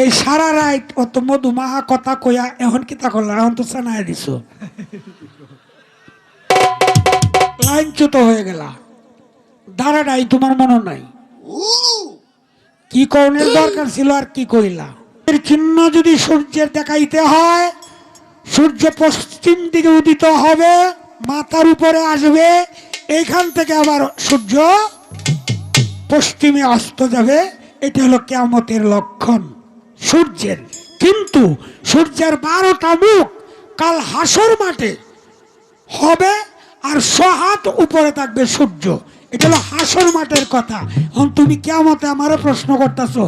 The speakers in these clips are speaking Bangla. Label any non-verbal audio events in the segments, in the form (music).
এই সারা রাইট অত মধু মাহা কথা কইয়া এখন কি তা করলাম? এখন তো চানায় দিছ। লাইন চ্যুত হয়ে গেলা। দাঁড়াটাই তোমার মনে নাই। কি করণের দরকার ছিল আর কি কইলা? এর চিহ্ন যদি সূর্যের দেখাইতে হয়, সূর্য পশ্চিম দিকে উদিত হবে, মাথার উপরে আসবে, এইখান থেকে আবার সূর্য পশ্চিমে অস্ত যাবে। এটা হলো কেয়ামতের লক্ষণ। সূর্যের। কিন্তু সূর্যের বারোটা মুখ কাল হাসর মাঠে হবে আর সহাত উপরে থাকবে সূর্য। এটা হলো হাসর মাঠের কথা। এখন তুমি কেমতে আমারও প্রশ্ন করতেছো,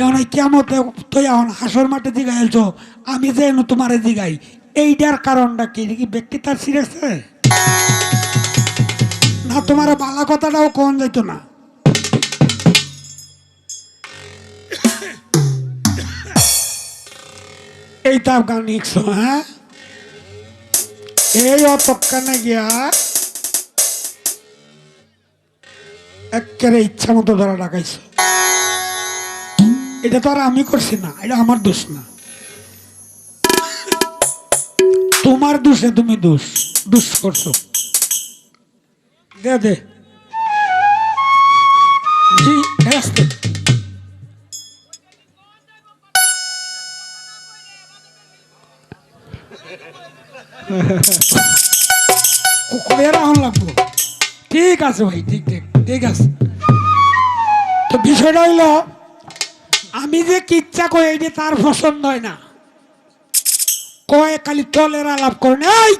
এখন এই কেমতে তো এখন হাসর মাঠে জিগাইছো আমি যে তোমারে জিগাই এইটার কারণটা কি? কি ব্যক্তি তার সিরেছে না তোমার বালা কথাটাও কোন যাইতো না। এই তাপ গান লিখছো হ্যাঁ এই অতক্ষণে গিয়া একেবারে ইচ্ছা মতো ধরা ডাকাইছো এটা তো আর আমি করছি না এটা আমার দোষ না তোমার দোষে তুমি দোষ দোষ করছ দে দে জি ঠিক আছে ভাই, ঠিক ঠিক ঠিক আছে। তো বিষয়টা হইল, আমি যে কিচ্ছা কই, এই তার পছন্দ হয় না। কয় খালি তলের আলাপ করেন এই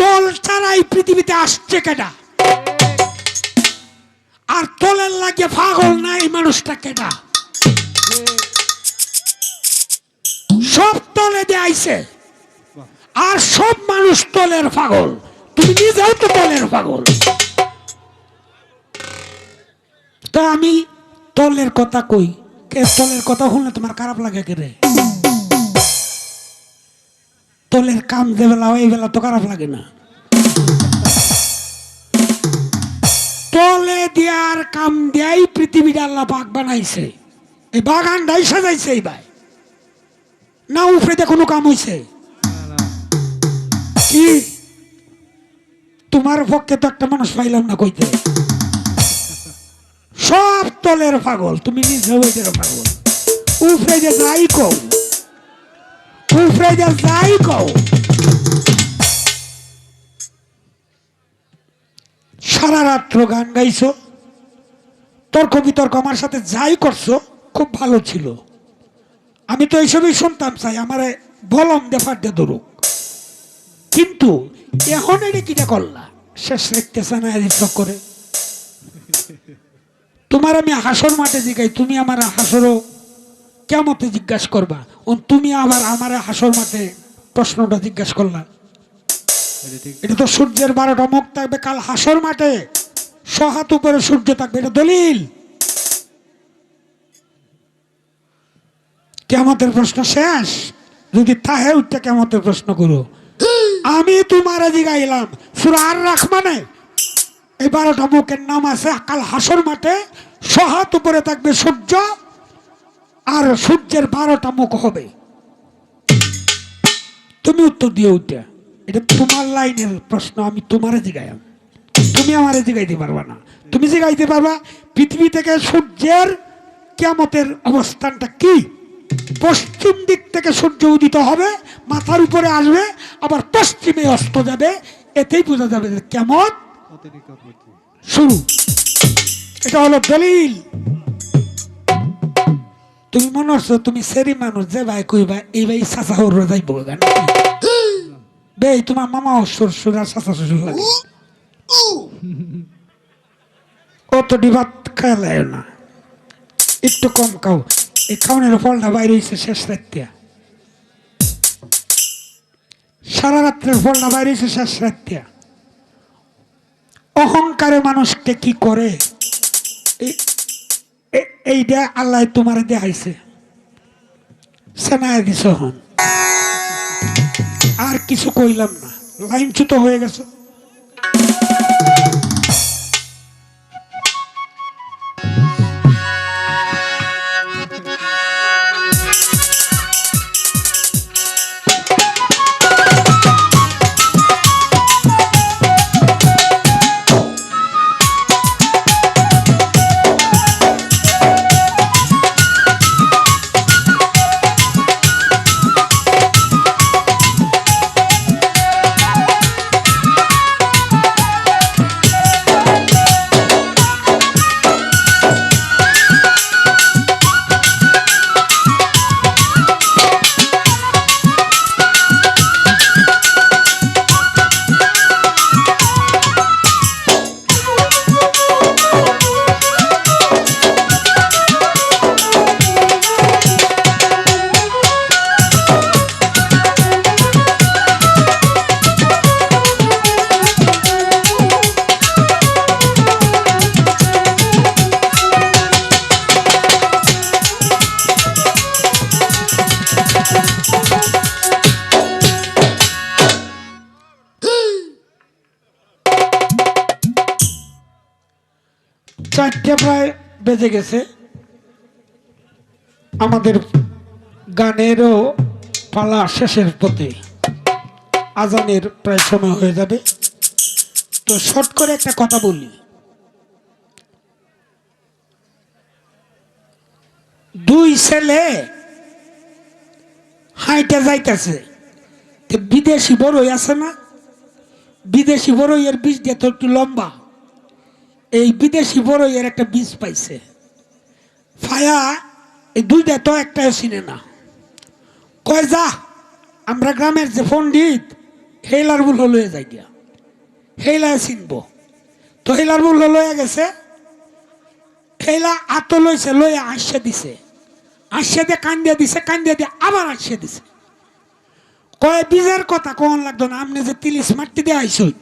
তল ছাড়া এই পৃথিবীতে আসছে কেটা আর তলের লাগে পাগল না এই মানুষটা কেটা সব তলে দিয়ে আইছে। আর সব মানুষ তলের পাগল। তুমি নিজেও তো তলের পাগল। তা আমি তলের কথা কই? তলের কথা শুনলে তোমার খারাপ লাগে কে রে? তলের কাম যে বেলা এই বেলা তো খারাপ লাগে না। তলে দিয়ার কাম দিয়াই পৃথিবীটা আল্লাহ বাগ বানাইছে। এই বাগানটাই সাজাইছে এই ভাই না উপরে কোনো কাম হইছে। কি? তোমার পক্ষে তো একটা মানুষ পাইলাম না কইতে। সব তলের পাগল, তুমি নিজে পাগল। উপরে যে যাই কও উপরে যে যাই সারা রাত্র গান গাইছো, তর্ক বিতর্ক আমার সাথে যাই করছ, খুব ভালো ছিল। আমি তো এইসবই শুনতাম, চাই আমার বলম দেফার দে ধরুক কিন্তু এখন এটা কিটা করলা? শেষ দেখতেছে না এদিক করে তোমার আমি হাসর মাঠে জিগাই, তুমি আমার হাসরও কেমতে জিজ্ঞাসা করবা? তুমি আবার আমার হাসর মাঠে প্রশ্নটা জিজ্ঞাসা করলা। এটা তো সূর্যের বারোটা মুখ থাকবে, কাল হাসর মাঠে সহাত উপরে সূর্য থাকবে, এটা দলিল। কেমতের প্রশ্ন শেষ? যদি তাহে উঠতে কেমতের প্রশ্ন করো। আমি তোমার জিগাইলাম সুরা আর রাখমানে? এই বারোটা মুখের নাম আছে কাল হাসর মাঠে। সহাত উপরে থাকবে সূর্য, আর সূর্যের বারোটা মুখ হবে। তুমি উত্তর দিয়ে উঠে। এটা তোমার লাইনের প্রশ্ন, আমি তোমারে জিগাইলাম তুমি আমারে জিগাইতে পারবা না। তুমি জিগাইতে পারবা, পৃথিবী থেকে সূর্যের কেমতের অবস্থানটা কি? পশ্চিম দিক থেকে সূর্য উদিত হবে, মাথার উপরে আসবে, আবার পশ্চিমে অস্ত যাবে। এতেই বোঝা যাবে কেমন? শুরু। এটা হলো দলিল। তুমি মনে হচ্ছ তুমি সেরি মানুষ, যে ভাই কইবা এই ভাই চাচা হর যাইব গান বে তোমার মামা শ্বশুর আর চাচা শ্বশুর লাগে। অত ডিবাত খেলায় না। একটু কম খাও। এই খাওয়ানোর ফলটা বাইরে হয়েছে শেষ রাত্রিয়া সারা রাত্রের ফলটা বাইরে হয়েছে শেষ রাত্রিয়া অহংকারে মানুষকে কি করে? এইটা আল্লাহ তোমার দেখাইছে। সেনায় দিছ হন আর কিছু কইলাম না। লাইন চ্যুত হয়ে গেছে। চারটে প্রায় বেজে গেছে। আমাদের গানেরও পালা শেষের পথে আজানের প্রায় সময় হয়ে যাবে। তো শর্ট করে একটা কথা বলি। দুই ছেলে হাইটা যাইতেছে। বিদেশি বড়ই আছে না? বিদেশি বড়ই এর বীজ দিয়ে তো একটু লম্বা। এই বিদেশি বড়ই এর একটা বীজ পাইছে। ফায়া এই দুইটা তো একটাও চিনে না। কয়, যা, আমরা গ্রামের যে পণ্ডিত হেলার বুল লয়ে যাই গিয়া। হেলা চিনব। তো হেলার বুল লয়ে গেছে। হেলা আত লইছে লয়ে আসছে দিছে। আসছে দিয়ে কান্দিয়া দিছে, কান্দিয়া দিয়ে আবার আসছে দিছে। কয়, বীজের কথা কোন লাগতো না আপনি যে তিলিশ মাটি দিয়ে আইসই।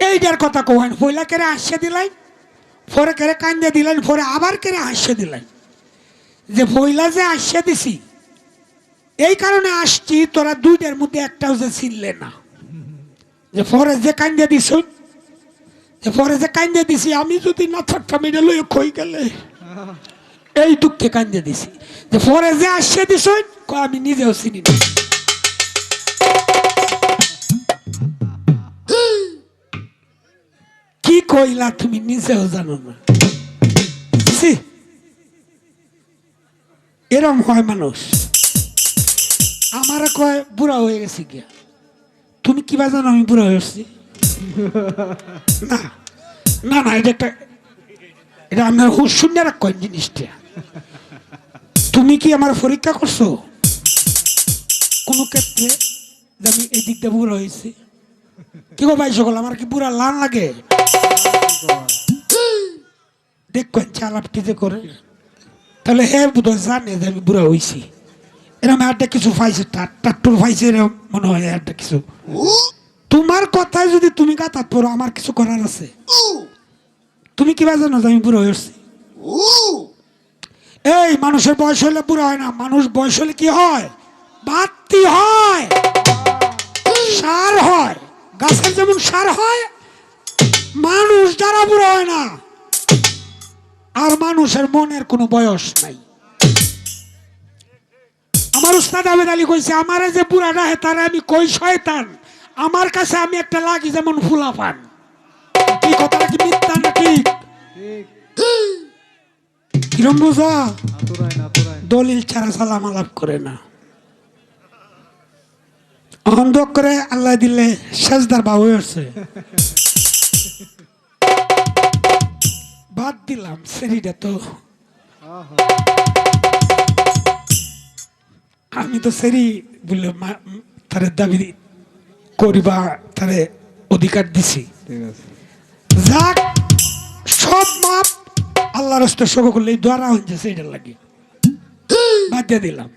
এইটার কথা কোহেন পয়লা কেড়ে আসছে দিলাই পরে কেড়ে কান্দে দিলেন, পরে আবার কেড়ে আসছে দিলেন? যে পয়লা যে আসছে দিছি, এই কারণে আসছি, তোরা দুইটার মধ্যে একটাও যে চিনলে না। যে পরে যে কান্দে দিছ যে পরে যে কান্দে দিছি, আমি যদি না থাকতাম, এটা লইয়া কই গেলে? এই দুঃখে কান্দে দিছি। যে পরে যে আসছে দিছ আমি নিজেও চিনি না। কইলা তুমি নিজেও জানো না। এরম হয় মানুষ। আমার কয় বুড়া হয়ে গেছি গিয়া। তুমি কিবা জানো আমি বুড়া হয়ে গেছি? (laughs) না। না না এটা একটা এটা আমার হুশ শূন্য রাখ জিনিসটা। তুমি কি আমার পরীক্ষা করছ? কোনো ক্ষেত্রে যে আমি এই দিকটা বুড়া হয়েছি। কি গো ভাই সকল আমার কি বুড়া লান লাগে? দেখবেন চালাপটি যে করে? তাহলে হে বুধ জানে যে আমি বুড়া হয়েছি এরকম একটা কিছু পাইছে টাট্টুর পাইছে এরকম মনে হয় একটা কিছু। তোমার কথায় যদি তুমি গাতাত পড়ো, আমার কিছু করার আছে। তুমি কিবা জানো যে আমি বুড়ো হয়েছি এই, মানুষের বয়স হলে বুড়ো হয় না, মানুষ বয়স হলে কি হয়? বাত্তি হয়। সার হয়। গাছের যেমন সার হয় মানুষ যারা বুড়ো হয় না, আর মানুষের মনের কোনো বয়স নাই। আমার উস্তাদ আবেদ আলী কইছে, আমার যে বুড়াটা হে তারা আমি কই শয়তান? আমার কাছে আমি একটা লাগি যেমন ফুলা পান। কি কথাটা কি মিথ্যা না কিরম বোঝা? দলিল ছাড়া সালাম আলাপ করে না। অন্ধ করে আল্লাহ দিলে সেজদার বাবু হচ্ছে বাদ দিলাম সেরিটা তো। আমি তো সেরি বলে তারে দাবি করিবা তারে অধিকার দিছি। যাক সব মাপ আল্লাহ রস্তে শোক করলে দ্বারা হচ্ছে সেইটা লাগে। বাদ দিয়ে দিলাম।